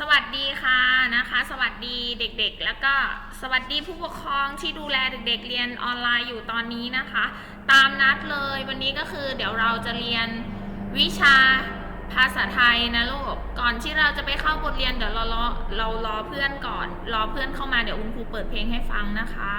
สวัสดีค่ะนะคะ สวัสดีเด็กๆ แล้วก็สวัสดีผู้ปกครองที่ดูแลเด็กๆ เรียนออนไลน์อยู่ตอนนี้นะคะ ตามนัดเลยวันนี้ก็คือเดี๋ยวเราจะเรียนวิชาภาษาไทยนะลูกก่อนที่เราจะไปเข้าบทเรียนเดี๋ยวเรารอเรารอเพื่อนก่อน รอเพื่อนเข้ามาเดี๋ยวคุณครูเปิดเพลงให้ฟังนะคะ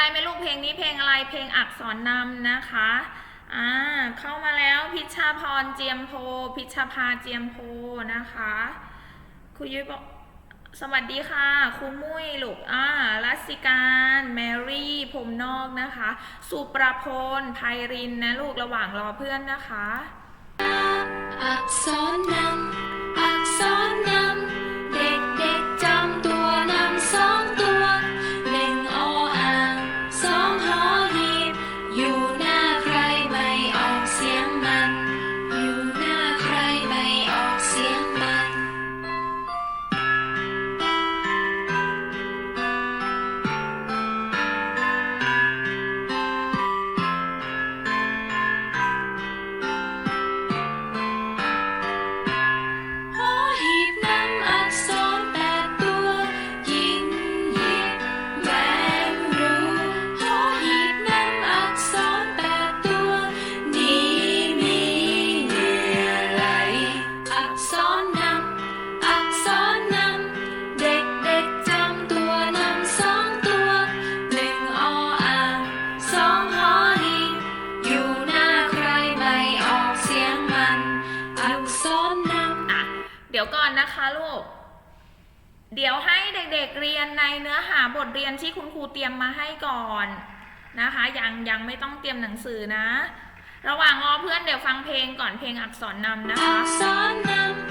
ได้ไหมลูกเพลงนี้เพลงอะไรเพลงอักษรนำนะคะอ่าเข้ามาแล้วพิชชาพรเจียมโพ พิชาภาเจียมโพนะคะครูยุ้ยบอกสวัสดีค่ะครูมุ้ยลูกอ่ารัสสิการแมรี่ผมนอกนะคะ สุประพลไพรินนะลูกระหว่างรอเพื่อนนะคะ อักษรนำอักษรนำ เรียนที่คุณครูเตรียมมาให้ก่อนนะคะ ยังยังไม่ต้องเตรียมหนังสือนะ ระหว่างรอเพื่อนเดี๋ยวฟังเพลงก่อนเพลงอักษรนำนะอัคะกษรนำ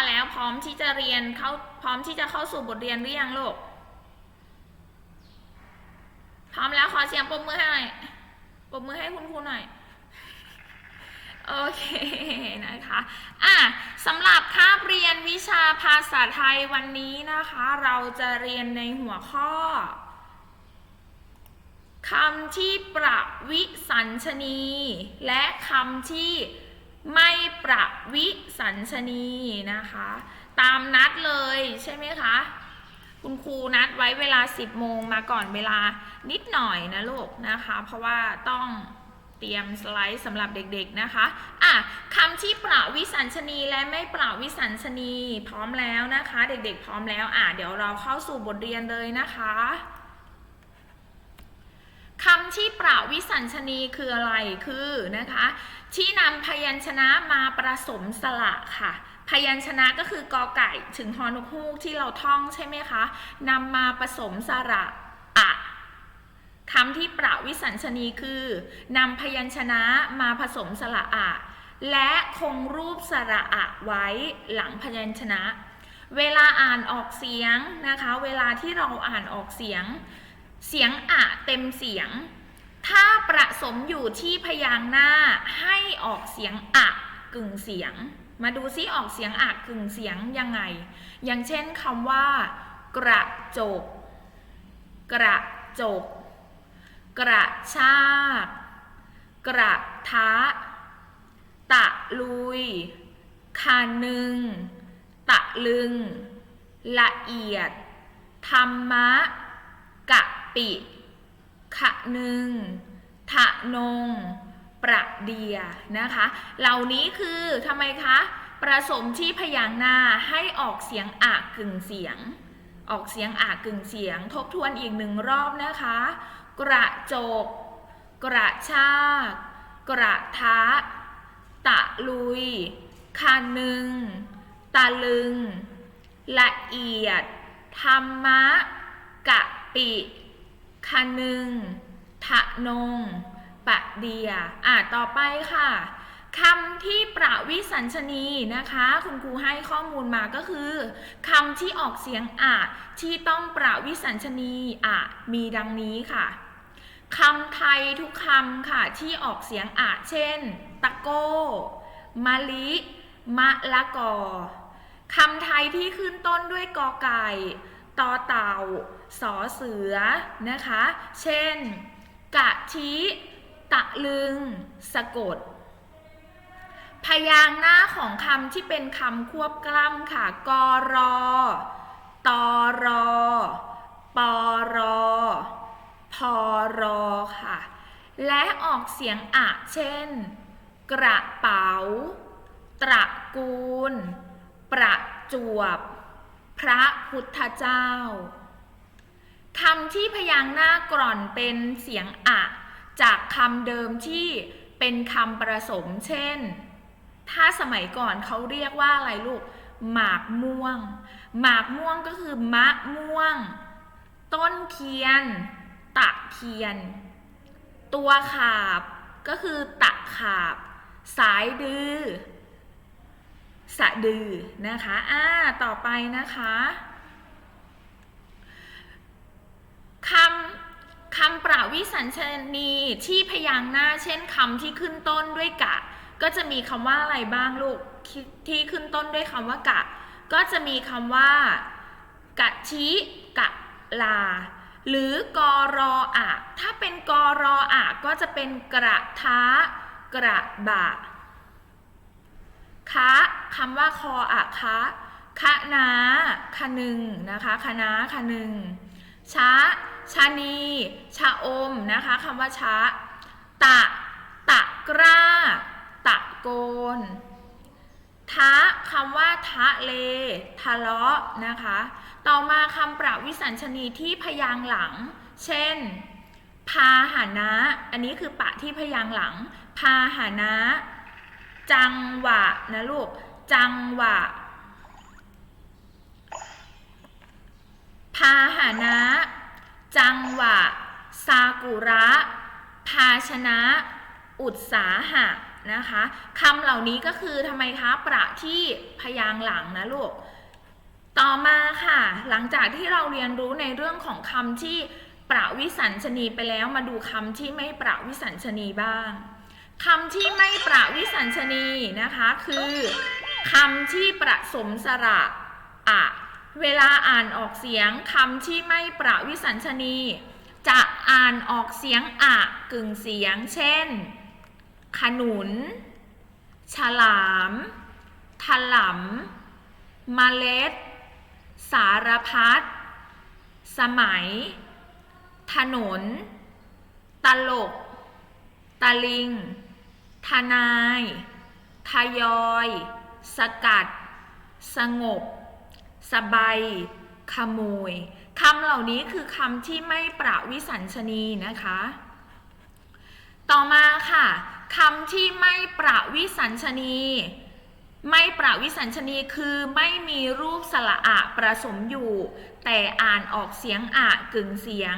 มาแล้วพร้อมที่จะเรียนเข้าพร้อมที่จะเข้าสู่บทเรียนหรือยังลูกพร้อมแล้วขอเสียงปรบมือให้หน่อยปรบมือให้คุณครูหน่อยโอเคนะคะอะสำหรับคาบเรียนวิชาภาษาไทยวันนี้นะคะ เราจะเรียนในหัวข้อคำที่ประวิสัญชนี และคำที่ ไม่ประวิสัญชนีนะคะ ตามนัดเลยใช่ไหมคะ คุณครูนัดไว้เวลา 10 โมงมาก่อนเวลานิดหน่อยนะลูกนะคะ เพราะว่าต้องเตรียมสไลด์สำหรับเด็กๆนะคะ อะคำที่ประวิสัญชนีและไม่ประวิสัญชนีพร้อมแล้วนะคะ เด็กๆพร้อมแล้ว อะเดี๋ยวเราเข้าสู่บทเรียนเลยนะคะ คำที่ประวิสัญชนีคืออะไรคือนะคะที่นำพยัญชนะมาผสมสระค่ะ พยัญชนะก็คือกอไก่ถึงฮอนุฮูกที่เราท่องใช่ไหมคะนำมาผสมสระอะคำที่ประวิสัญชนีคือนำพยัญชนะมาผสมสระอะและคงรูปสระอะไว้หลังพยัญชนะ เวลาอ่านออกเสียงนะคะ เวลาที่เราอ่านออกเสียง เสียงอะเต็มเสียง ถ้าประสมอยู่ที่พยางค์หน้าให้ออกเสียงอะกึ่งเสียง มาดูซิออกเสียงอะกึ่งเสียงยังไง อย่างเช่นคำว่า กระจก กระจก กระชาก กระทะ ตะลุย คานึง ตะลึง ละเอียด ธรรมะ กะ ปิขะนึงทะนง ประเดียนะคะ เหล่านี้คือทำไมคะประสมที่พยางหน้าให้ออกเสียงอากึ่งเสียง ออกเสียงอากึ่งเสียง ทบทวนอีกหนึ่งรอบนะคะ กระจก กระชาก กระทะ ตะลุยคันหนึ่งตะลึง ละเอียด ธรรมะ กะปิ คนึง ทะนง ปะเดีย อะ ต่อไปค่ะคำที่ประวิสัญชนีนะคะ คุณครูให้ข้อมูลมาก็คือคำที่ออกเสียงอะที่ต้องประวิสัญชนีอะมีดังนี้ค่ะคำไทยทุกคำค่ะที่ออกเสียงอะเช่น ตะโก้มะลิ มะละกอคำไทยที่ขึ้นต้นด้วยกอไก่ ตอเต่า สอเสือนะคะ เช่น กะทิตะลึง สะกด พยางหน้าของคำที่เป็นคำควบกล้ำค่ะกรอ ตอรอ ปอรอ พอรอค่ะ และออกเสียงอะ เช่น กระเป๋า ตระกูล ประจวบ พระพุทธเจ้า คำที่พยางค์หน้ากร่อนเป็นเสียงอะ จากคำเดิมที่เป็นคำประสม เช่น ถ้าสมัยก่อนเขาเรียกว่าอะไรลูก หมากม่วง หมากม่วงก็คือมะม่วง ต้นเทียน ตะเทียน ตัวขาบก็คือตะขาบ สายดือ สะดือนะคะ อ่า ต่อไปนะคะ คำคำประวิสัญชนีที่พยางค์หน้า เช่นคำที่ขึ้นต้นด้วยกะ ก็จะมีคำว่าอะไรบ้างลูกที่ขึ้นต้นด้วยคำว่ากะ ก็จะมีคำว่ากะชิกะลา หรือกอรออะถ้าเป็นกอรออะก็จะเป็นกระทะกระบะคะคำว่าคออะคะคะนาคะนึงนะคะคะนาคะนึงชะ ชานีชะอมนะคะคำว่าชะตะ ตะกร้า ตะโกน ทะคำว่าทะเล ทะเลาะนะคะ ต่อมาคำประวิสัญชนีที่พยางหลัง เช่น พาหานะ อันนี้คือปะที่พยางหลัง พาหานะ จังหวะนะลูก จังหวะพาหานะ จังหวะ ซากุระ ภาชนะ อุตสาหะนะคะคำเหล่านี้ก็คือทำไมคะประที่พยางหลังนะลูก ต่อมาค่ะ หลังจากที่เราเรียนรู้ในเรื่องของคำที่ประวิสัญชนีไปแล้วมาดูคำที่ไม่ประวิสัญชนีบ้างคำที่ไม่ประวิสัญชนีนะคะคือคำที่ประสมสระอะ เวลาอ่านออกเสียงคำที่ไม่ประวิสัญชนี จะอ่านออกเสียงอะกึ่งเสียง เช่น ขนุน ฉลามถลำเมล็ด สารพัด สมัย ถนน ตลก ตะลิง ทนาย ทยอย สกัด สงบ สบายขโมยคำเหล่านี้คือคำที่ไม่ประวิสัญชนีนะคะ ต่อมาค่ะคำที่ไม่ประวิสัญชนี ไม่ประวิสัญชนีคือไม่มีรูปสระอะประสมอยู่ แต่อ่านออกเสียงอะกึ่งเสียง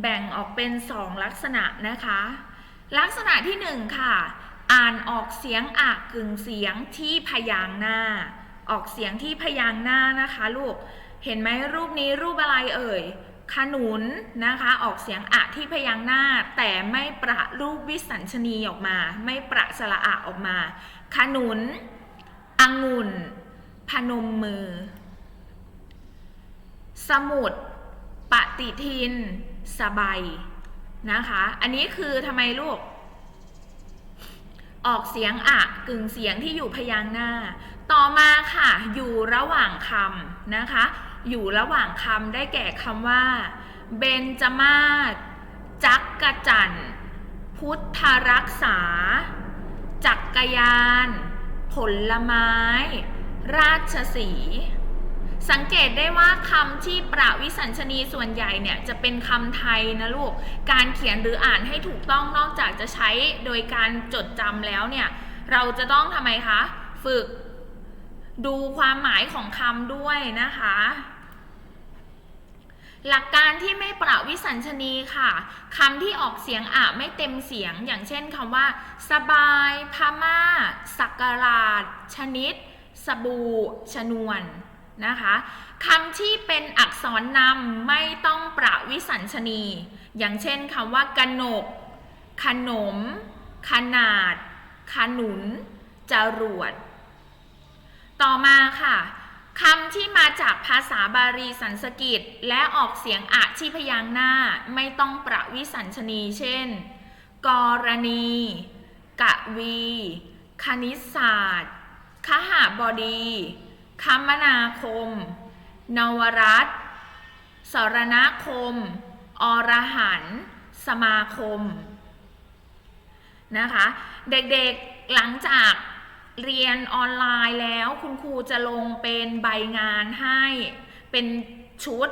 แบ่งออกเป็นสองลักษณะนะคะ ลักษณะที่หนึ่งค่ะ อ่านออกเสียงอะกึ่งเสียงที่พยางหน้า ออกเสียงที่พยางค์หน้านะคะลูก เห็นไหมรูปนี้รูปอะไรเอ่ย ขนุนนะคะ ออกเสียงอะที่พยางค์หน้า แต่ไม่ประรูปวิสัญชนีออกมา ไม่ประสระอะออกมา ขนุนองุ่น พนมมือ สมุด ปฏิทิน สบายนะคะ อันนี้คือทำไมลูกออกเสียงอะกึ่งเสียงที่อยู่พยางค์หน้า ต่อมาค่ะ อยู่ระหว่างคำนะคะ อยู่ระหว่างคำได้แก่คำว่า เบนจมาศจักกะจันพุทธรักษา จักรยาน ผลไม้ ราชสีสังเกตได้ว่าคำที่ประวิสัญชนีส่วนใหญ่เนี่ยจะเป็นคำไทยนะลูก การเขียนหรืออ่านให้ถูกต้องนอกจากจะใช้โดยการจดจำแล้วเนี่ย เราจะต้องทำไมคะ ฝึก ดูความหมายของคำด้วยนะคะ หลักการที่ไม่ประวิสัญชนีค่ะคำที่ออกเสียงอะไม่เต็มเสียง อย่างเช่นคำว่า สบายพม่าสักการาช ชนิด สบู่ชนวนนะคะคำที่เป็นอักษรนำไม่ต้องประวิสัญชนี อย่างเช่นคำว่ากนก ขนม ขนาด ขนุน จรวด ต่อมาค่ะคำที่มาจากภาษาบาลีสันสกฤตและออกเสียงอะที่พยางค์หน้าไม่ต้องประวิสัญชนี เช่น กรณี กะวี คณิตศาสตร์คหบดี คมนาคม นวรัตสรณคม อรหัน สมาคม นะคะ เด็กๆหลังจาก เรียนออนไลน์แล้วคุณครูจะลงเป็นใบงานให้เป็นชุด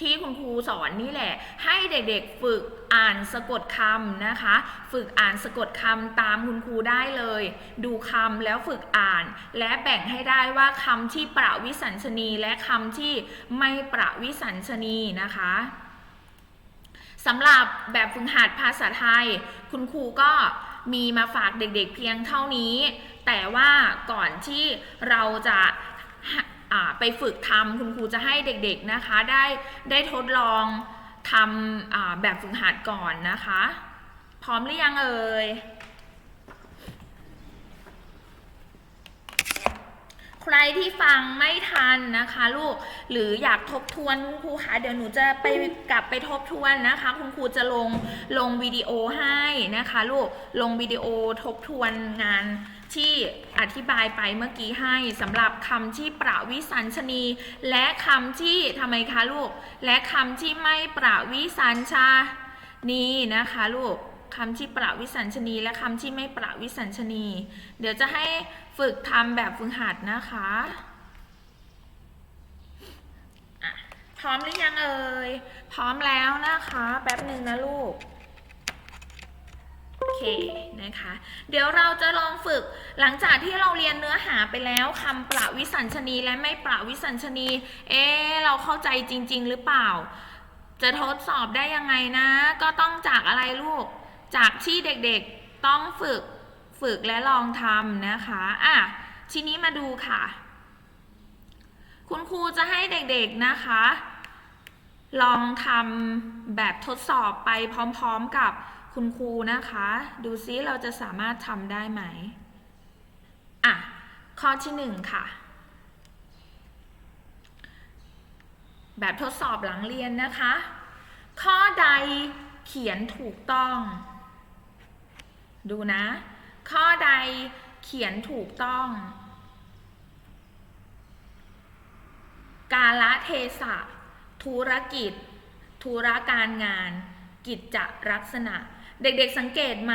ที่คุณครูสอนนี่แหละ ให้เด็กๆฝึกอ่านสะกดคำนะคะ ฝึกอ่านสะกดคำตามคุณครูได้เลย ดูคำแล้วฝึกอ่าน และแบ่งให้ได้ว่าคำที่ประวิสัญชนีและคำที่ไม่ประวิสัญชนีนะคะสำหรับแบบฝึกหัดภาษาไทย คุณครูก็มีมาฝากเด็กๆเพียงเท่านี้ แต่ว่าก่อนที่เราจะไปฝึกทำคุณครูจะให้เด็กๆนะคะ ได้ได้ทดลองทำแบบฝึกหัดก่อนนะคะ พร้อมหรือยังเอ่ยใครที่ฟังไม่ทันนะคะลูกหรืออยากทบทวนคุณครูคะเดี๋ยวหนูจะไปกลับไปทบทวนนะคะ คุณครูจะลงลงวิดีโอให้นะคะลูกลงวิดีโอทบทวนงาน ที่อธิบายไปเมื่อกี้ให้สำหรับคำที่ประวิสัญชนี และคำที่ทำไมคะลูก และคำที่ไม่ประวิสัญชานีนะคะลูกคำที่ประวิสัญชนี และคำที่ไม่ประวิสัญชนี เดี๋ยวจะให้ฝึกทำแบบฝึกหัดนะคะพร้อมหรือยังเอ่ย พร้อมแล้วนะคะ แป๊บหนึ่งนะลูก เคนะคะ เดี๋ยวเราจะลองฝึกหลังจากที่เราเรียนเนื้อหาไปแล้วคำประวิสัญชนีและไม่ประวิสัญชนี เอ๊เราเข้าใจจริง ๆ หรือเปล่า จะทดสอบได้ยังไงนะ ก็ต้องจากอะไรลูก จากที่เด็กๆต้องฝึกฝึกและลองทำนะคะอะทีนี้มาดูค่ะ คุณครูจะให้เด็กๆนะคะ ลองทำแบบทดสอบไปพร้อมๆกับ คุณครูนะคะ ดูซิเราจะสามารถทำได้ไหมอะข้อที่หนึ่งค่ะ แบบทดสอบหลังเรียนนะคะ ข้อใดเขียนถูกต้อง ดูนะ ข้อใดเขียนถูกต้อง กาละเทศะ ธุรกิจ ธุรการงาน กิจจลักษณะ เด็กๆสังเกตไหม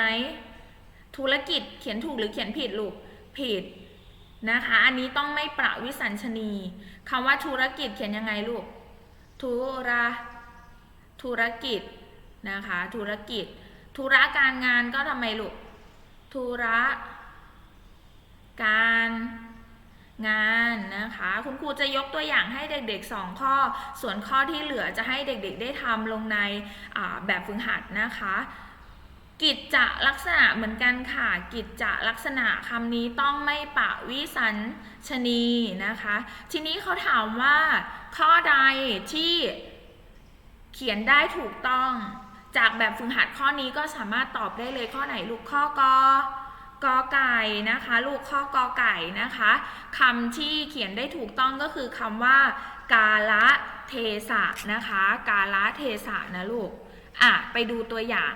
ธุรกิจเขียนถูกหรือเขียนผิดลูก ผิดนะคะ อันนี้ต้องไม่ประวิสัญชนีคำว่าธุรกิจเขียนยังไงลูก ธุระธุรกิจนะคะ ธุรกิจ ธุระการงานก็ทำไมลูก ธุระการงานนะคะ คุณครูจะยกตัวอย่างให้เด็กๆ 2 ข้อ ส่วนข้อที่เหลือจะให้เด็กๆ ได้ทำลงในแบบฝึกหัดนะคะ กิจจะลักษณะเหมือนกันค่ะ กิจจะลักษณะคำนี้ต้องไม่ปะวิสัญชนีนะคะ ทีนี้เขาถามว่า ข้อใดที่เขียนได้ถูกต้อง จากแบบฝึกหัดข้อนี้ก็สามารถตอบได้เลยข้อไหนลูกข้อกอกอไก่นะคะ ลูกข้อกอไก่นะคะคำที่เขียนได้ถูกต้องก็คือคำว่า กาละเทศะนะคะ กาละเทศะนะลูกอะไปดูตัวอย่าง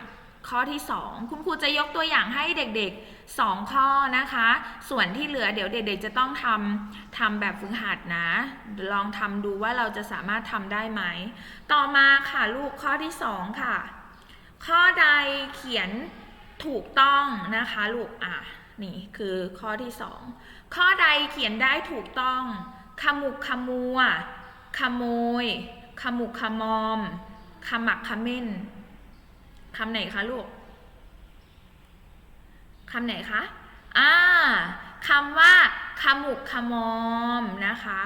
ข้อที่ 2 คุณครูจะยกตัวอย่างให้เด็กๆ 2 ข้อนะคะ ส่วนที่เหลือเดี๋ยวเด็กๆจะต้องทำทำแบบฝึกหัดนะ ลองทำดูว่าเราจะสามารถทำได้ไหม ต่อมาค่ะลูกข้อที่ 2 ค่ะ ข้อใดเขียนถูกต้องนะคะลูกอะนี่คือข้อที่ 2 ข้อใดเขียนได้ถูกต้อง ขมุกขมัว ขโมย ขมุกขมอม ขมักขม้น คำไหนคะลูกคำไหนคะอ่าคำว่าขมุกขมอมนะคะ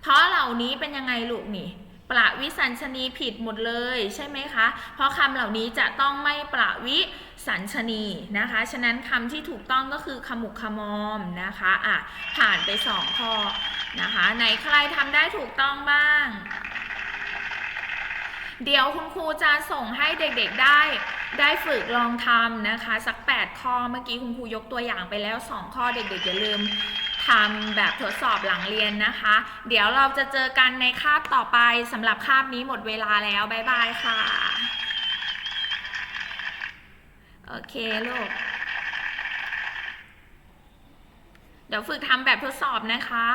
เพราะเหล่านี้เป็นยังไงลูกนี่ประวิสัญชนีผิดหมดเลยใช่ไหมคะ เพราะคำเหล่านี้จะต้องไม่ประวิสัญชนีนะคะ ฉะนั้นคำที่ถูกต้องก็คือขมุกขมอมนะคะอะผ่านไปสองข้อนะคะ ไหนใครทำได้ถูกต้องบ้าง เดี๋ยวคุณครูจะส่งให้เด็กๆได้ได้ฝึกลองทำนะคะ สัก 8 ข้อเมื่อกี้คุณครูยกตัวอย่างไปแล้ว 2 ข้อเด็กๆอย่าลืมทำแบบทดสอบหลังเรียนนะคะ เดี๋ยวเราจะเจอกันในคาบต่อไปสำหรับคาบนี้หมดเวลาแล้ว บ๊ายบายค่ะ โอเคลูก เดี๋ยวฝึกทำแบบทดสอบนะคะ